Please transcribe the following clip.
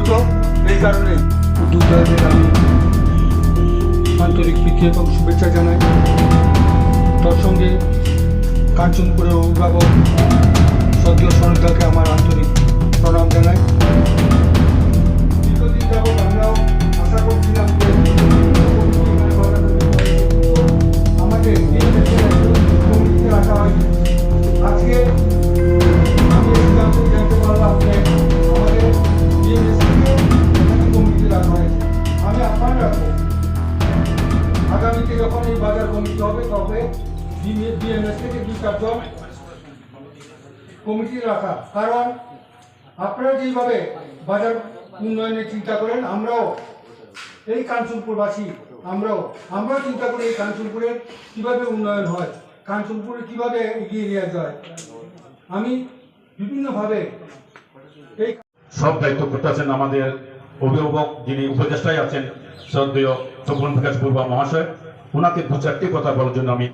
যুক্ত এই কারণে। উদ্যোক্তাদের আমি আন্তরিক প্রীতি এবং শুভেচ্ছা জানাই। তার সঙ্গে কাঞ্চনপুরের অভিভাবক আগামীতে যখন এই বাজার কমিটি হবে, তবে বিএমএস থেকে দুই চারজন কমিটি রাখা। কারণ আপনারা যেইভাবে বাজার উন্নয়নের চিন্তা করেন, আমরাও এই কাঞ্চনপুরবাসী, আমরাও আমরাও চিন্তা করি এই কাঞ্চনপুরের কীভাবে উন্নয়ন হয়, কাঞ্চনপুরে কীভাবে এগিয়ে নিয়ে যায়। আমি বিভিন্নভাবে এই সব দায়িত্ব করতেছেন আমাদের অভিভাবক যিনি উপদেষ্টায় আছেন, শ্রদ্ধেয় তপন বিকাশ পূর্বা মহাশয়। ওনাকে দু চারটি কথা বলার জন্য আমি